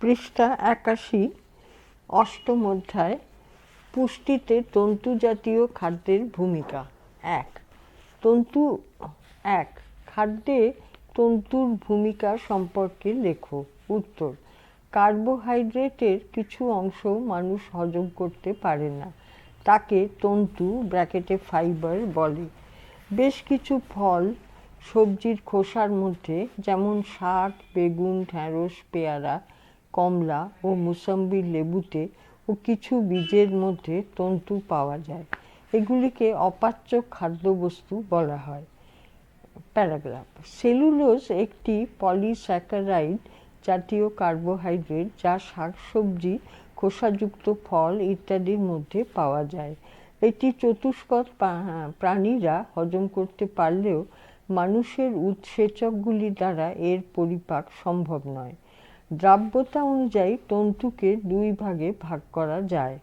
পৃষ্ঠা একাশি, অষ্টম অধ্যায়, পুষ্টিতে তন্তু জাতীয় খাদ্যের ভূমিকা। এক। তন্তু, এক। খাদ্যে তন্তুর ভূমিকা সম্পর্কে লেখো। উত্তর। কার্বোহাইড্রেটের কিছু অংশ মানুষ হজম করতে পারে না। তাকে তন্তু ব্র্যাকেটে ফাইবার বলে। বেশ কিছু ফল সবজির খোসার মধ্যে, যেমন শাক, বেগুন, ঢ্যাঁড়স, পেয়ারা কমলা ও মুসম্বির লেবুতে ও কিছু বীজের মধ্যে তন্তু পাওয়া যায়। এগুলিকে অপাচ্য খাদ্যবস্তু বলা হয়। প্যারাগ্রাফ। সেলুলোজ একটি পলিস্যাকারাইড জাতীয় কার্বোহাইড্রেট যা শাকসবজি, খোসাযুক্ত ফল ইত্যাদির মধ্যে পাওয়া যায়। এটি চতুষ্পদ প্রাণীরা হজম করতে পারলেও মানুষের উৎসেচকগুলি দ্বারা এর পরিপাক সম্ভব নয়। দ্রাব্যতা অনুযায়ী তন্তুকে দুই ভাগে ভাগ করা যায়।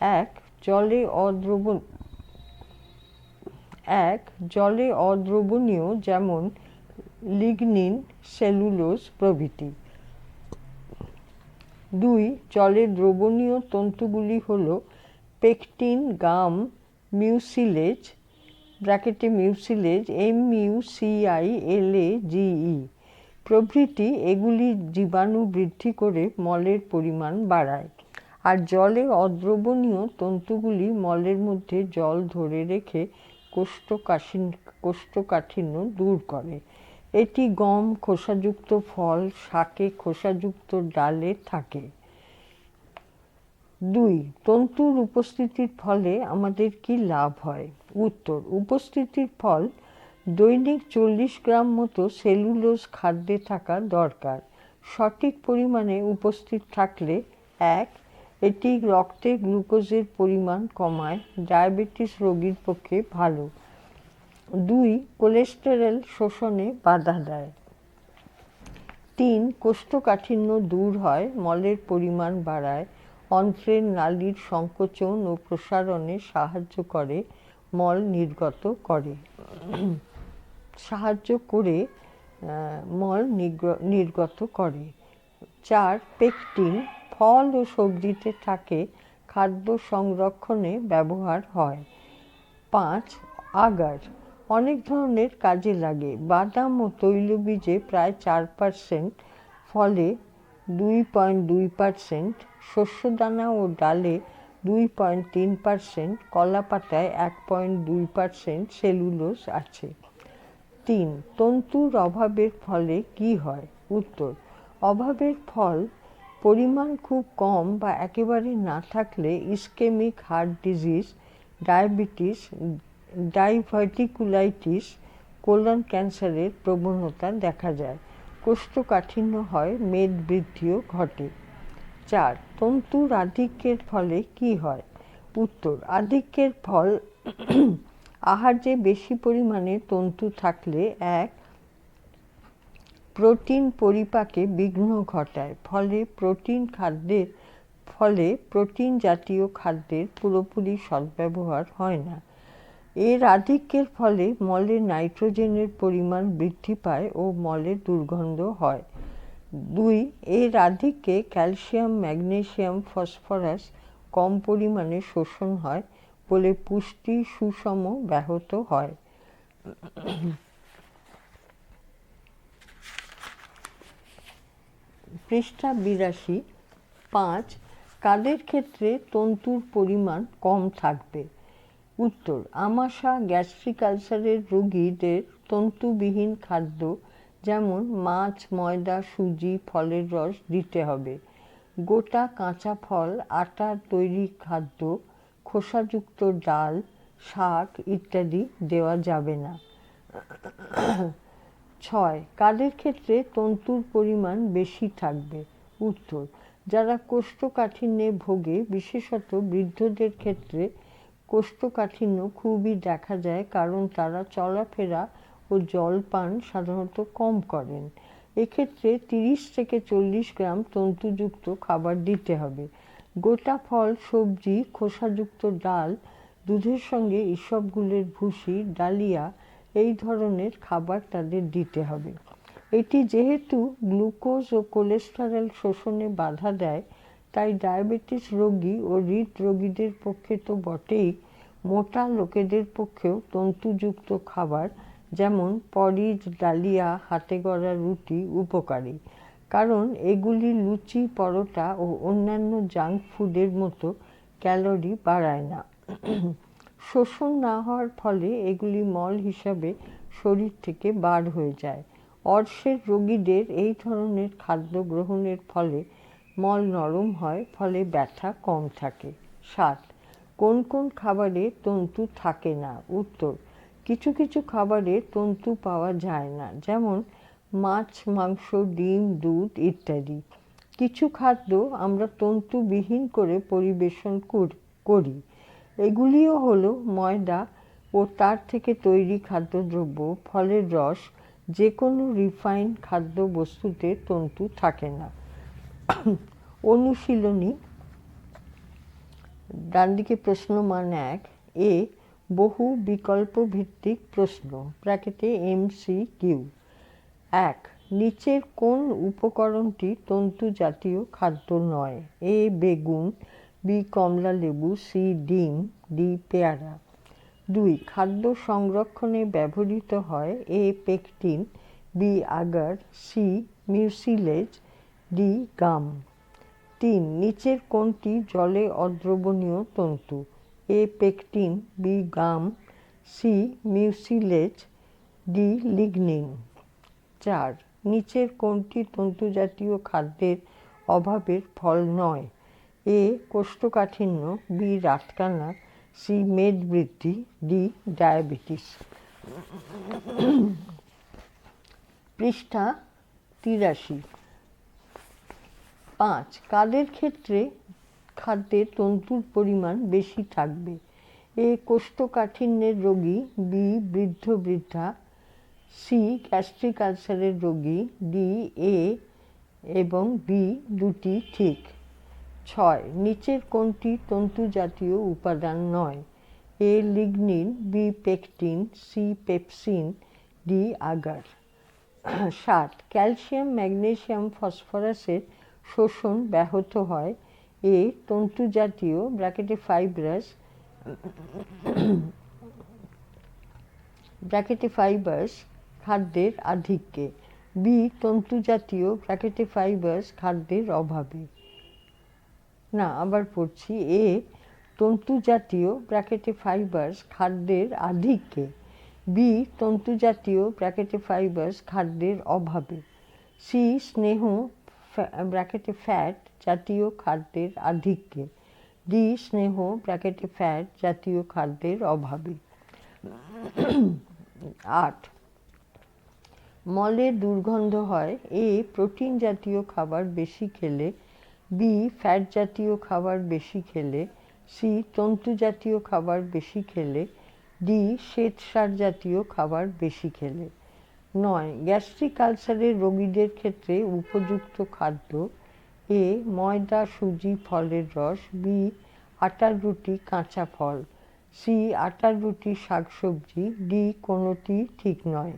এক, জলে অদ্রবণ এক, জলে অদ্রবণীয় যেমন লিগনিন, সেলুলোজ প্রভৃতি। দুই, জলে দ্রবণীয় তন্তুগুলি হল পেকটিন গাম মিউসিলেজ, ব্র্যাকেটে mucilage, M U C I L A G E প্রভৃতি এগুলি জীবাণু বৃদ্ধি করে মলের পরিমাণ বাড়ায়। আর জলে অদ্রবণীয় তন্তুগুলি মলের মধ্যে জল ধরে রেখে কোষ্ঠকাঠিন্য কোষ্ঠকাঠিন্য দূর করে। এটি গম, খোসাযুক্ত ফল, শাকে খোসাযুক্ত ডালে থাকে। দুই, তন্তুর উপস্থিতির ফলে আমাদের কি লাভ হয়? উত্তর, উপস্থিতির ফল দৈনিক চল্লিশ গ্রাম মতো সেলুলোজ খাদ্যে থাকা দরকার। সঠিক পরিমাণে উপস্থিত থাকলে, এক, এটি রক্তে গ্লুকোজের পরিমাণ কমায়, ডায়াবেটিস রোগীর পক্ষে ভালো। দুই, কোলেস্টেরল শোষণে বাধা দেয়। তিন, কোষ্ঠকাঠিন্য দূর হয়, মলের পরিমাণ বাড়ায়, অন্ত্রের নালীর সংকোচন ও প্রসারণে সাহায্য করে, মল নির্গত করে। সাহায্য করে মল নির্গত করে। চার, পেকটিন, ফল ও সবজিতে থাকে, খাদ্য সংরক্ষণে ব্যবহার হয়। পাঁচ, আগার, অনেক ধরনের কাজে লাগে। বাদাম ও তৈলবীজে প্রায় চার পারসেন্ট, ফলে দুই পয়েন্ট দুই পারসেন্ট, শস্যদানা ও ডালে দুই পয়েন্ট তিন পারসেন্ট কলা পাতায় এক পয়েন্ট দুই পারসেন্ট সেলুলোজ আছে। তিন, তন্তুর অভাবের ফলে কি হয়? উত্তর, অভাবের ফল পরিমাণ খুব কম বা একেবারে না থাকলে ischaemic heart disease, diabetes, diverticulitis, colon ক্যান্সারের প্রবণতা দেখা যায়। কোষ্ঠকাঠিন্য হয়, মেদ বৃদ্ধিও ঘটে। চার, তন্তুর আধিক্যের ফলে কি হয়? উত্তর, আধিক্যের ফল আহার্যে বেশি পরিমাণে তন্তু থাকলে, এক, প্রোটিন পরিপাকে বিঘ্ন ঘটায়, ফলে প্রোটিন খাদ্যের, ফলে প্রোটিন জাতীয় খাদ্যের পুরোপুরি সদ্ব্যবহার হয় না। এর আধিক্যের ফলে মলে নাইট্রোজেনের পরিমাণ বৃদ্ধি পায় ও মলে দুর্গন্ধ হয়। দুই, এর আধিক্যে ক্যালসিয়াম ম্যাগনেশিয়াম ফসফরাস কম পরিমাণে শোষণ হয় বলে পুষ্টি সুষম ব্যাহত হয়। পৃষ্ঠা বিরাশি, পাঁচ, কাদের ক্ষেত্রে তন্তুর পরিমাণ কম থাকবে? উত্তর, আমাশা গ্যাস্ট্রিক আলসারের রোগীদের তন্তুবিহীন খাদ্য যেমন মাছ, ময়দা, সুজি, ফলের রস দিতে হবে। গোটা কাঁচা ফল, আটার তৈরি খাদ্য খোসাযুক্ত ডাল, শাক ইত্যাদি দেওয়া যাবে না। ছয় কাদের ক্ষেত্রে তন্তুর পরিমাণ বেশি থাকবে। উত্তর, যারা কোষ্ঠকাঠিন্যে ভোগে, বিশেষত বৃদ্ধদের ক্ষেত্রে কোষ্ঠকাঠিন্য খুবই দেখা যায় কারণ তারা চলাফেরা ও জল পান সাধারণত কম করেন। এক্ষেত্রে তিরিশ থেকে চল্লিশ গ্রাম তন্তুযুক্ত খাবার দিতে হবে। গোটা ফল, সবজি, খোসাযুক্ত ডাল, দুধের সঙ্গে ইসবগুলের ভুসি, ডালিয়া, এই ধরনের খাবার তাদের দিতে হবে। এটি যেহেতু গ্লুকোজ ও কোলেস্টেরল শোষণে বাধা দেয়, তাই ডায়াবেটিস রোগী ও হৃদরোগীদের পক্ষে তো বটেই, মোটা লোকেদের পক্ষেও তন্তুযুক্ত খাবার, যেমন পরিজ, ডালিয়া, হাতে গড়া রুটি, উপকারী। কারণ এগুলি লুচি, পরোটা ও অন্যান্য জাঙ্ক ফুডের মতো ক্যালোরি বাড়ায় না। শোষণ না হওয়ার ফলে এগুলি মল হিসাবে শরীর থেকে বার হয়ে যায়। অর্শের রোগীদের এই ধরনের খাদ্য গ্রহণের ফলে মল নরম হয়, ফলে ব্যথা কম থাকে। সাত, কোন কোন খাবারে তন্তু থাকে না? উত্তর, কিছু কিছু খাবারে তন্তু পাওয়া যায় না। যেমন মাছ, মাংস, ডিম, দুধ ইত্যাদি। কিছু খাদ্য আমরা তন্তুবিহীন করে পরিবেশন করি এগুলিও হলো ময়দা ও তার থেকে তৈরি খাদ্যদ্রব্য, ফলের রস যে কোনো রিফাইন খাদ্য বস্তুতে তন্তু থাকে না। অনুশীলনী ডান দিকে প্রশ্ন মান এক, এ বহু বিকল্প ভিত্তিক প্রশ্ন। ব্র্যাকেটে এম সি কিউ। এক, নিচের কোন উপকরণটি তন্তু জাতীয় খাদ্য নয়? এ, বেগুন, বি, কমলা লেবু, সি, ডিম, ডি, পেয়ারা। দুই, খাদ্য সংরক্ষণে ব্যবহৃত হয় A, pectin, B, agar, C, mucilage, D, gum. তিন, নিচের কোনটি জলে অদ্রবণীয় তন্তু? A, pectin, B, gum, C, mucilage, D, lignin. চার, নিচের কোনটি তন্তুজাতীয় খাদ্যের অভাবের ফল নয়? এ, কোষ্ঠকাঠিন্য, বি, রাতকানা, সি, মেদ বৃদ্ধি, ডি, ডায়াবেটিস। পৃষ্ঠা তিরাশি। পাঁচ, কাদের ক্ষেত্রে খাদ্যে তন্তুর পরিমাণ বেশি থাকবে? এ, কোষ্ঠকাঠিন্যের রোগী, বি, বৃদ্ধ বৃদ্ধা সি গ্যাস্ট্রিক আলসারের রোগী, ডি, এ এবং বি দুটি ঠিক। ছয়, নিচের কোনটি তন্তু জাতীয় উপাদান নয়? A lignin, B pectin, C pepsin, D agar. সাত, ক্যালসিয়াম ম্যাগনেশিয়াম ফসফরাসের শোষণ ব্যাহত হয়। এ তন্তু জাতীয়, ব্র্যাকেটে ফাইব্রাস ব্র্যাকেটে ফাইবার্স খাদ্যের আধিক্যে। বি তন্তু জাতীয় ব্র্যাকেটে ফাইবার্স খাদ্যের অভাবে। না, আবার পড়ছি। এ তন্তু জাতীয় ব্র্যাকেটে ফাইবার্স খাদ্যের আধিক্যে। বি তন্তু জাতীয় ব্র্যাকেটে ফাইবার্স খাদ্যের অভাবে। সি স্নেহ ব্র্যাকেটে ফ্যাট জাতীয় খাদ্যের আধিক্যে। ডি স্নেহ ব্র্যাকেটে ফ্যাট জাতীয় খাদ্যের অভাবে। আট। মলে দুর্গন্ধ হয়। এ প্রোটিন জাতীয় খাবার বেশি খেলে, বি ফ্যাট জাতীয় খাবার বেশি খেলে, সি তন্তু জাতীয় খাবার বেশি খেলে, ডি শ্বেতসার জাতীয় খাবার বেশি খেলে। নয় গ্যাস্ট্রিক আলসারের রোগীদের ক্ষেত্রে উপযুক্ত খাদ্য, এ ময়দা, সুজি, ফলের রস, বি আটার রুটি, কাঁচা ফল, সি আটার রুটি, শাকসবজি, ডি কোনোটি ঠিক নয়।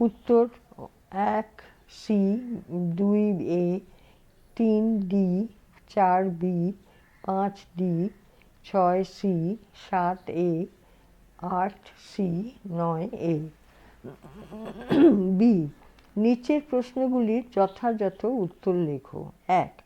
উত্তর এক, সি, দুই, এ, তিন, ডি, চার, বি, পাঁচ, ডি, ছয়, সি, সাত, এ, আট, সি, নয়, এ। বি, নিচের প্রশ্নগুলির যথাযথ উত্তর লেখো। এক,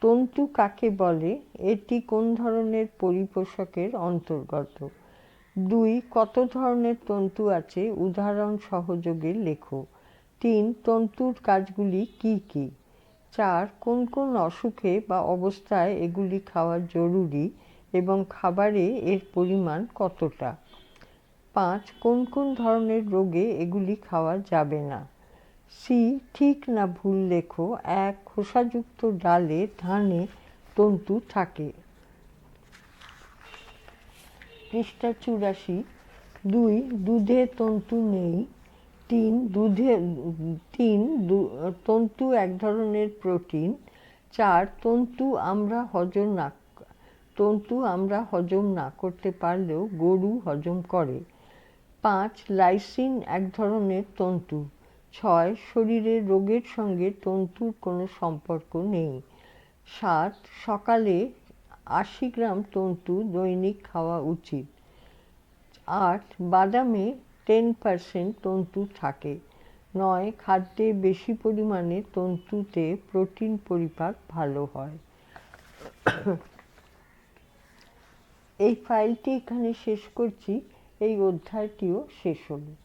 তন্তু কাকে বলে? এটি কোন ধরনের পরিপোষকের অন্তর্গত? দুই, কত ধরনের তন্তু আছে? উদাহরণ সহযোগে লেখো। তিন, তন্তুর কাজগুলি কি কি? চার, কোন কোন অসুখে বা অবস্থায় এগুলি খাওয়া জরুরি এবং খাবারে এর পরিমাণ কতটা? পাঁচ, কোন কোন ধরনের রোগে এগুলি খাওয়া যাবে না? সি, ঠিক না ভুল লেখো। এক, খোসাযুক্ত ডালে ধানে তন্তু থাকে। পৃষ্ঠা চুরাশি, দুই, দুধে তন্তু নেই, তিন, দুধে, তিন তন্তু এক ধরনের প্রোটিন, চার, তন্তু আমরা হজম না, তন্তু আমরা হজম না করতে পারলেও গরু হজম করে, পাঁচ, লাইসিন এক ধরনের তন্তু, ছয় শরীরের রোগের সঙ্গে তন্তুর কোনো সম্পর্ক নেই, সাত, সকালে আশি গ্রাম তন্তু দৈনিক খাওয়া উচিত। আট, বাদামে টেন পার্সেন্ট তন্তু থাকে। নয়, খাদ্যে বেশি পরিমাণে তন্তুতে প্রোটিন পরিপাক ভালো হয়। এই ফাইলটি এখানে শেষ করছি। এই অধ্যায়টিও শেষ হলো।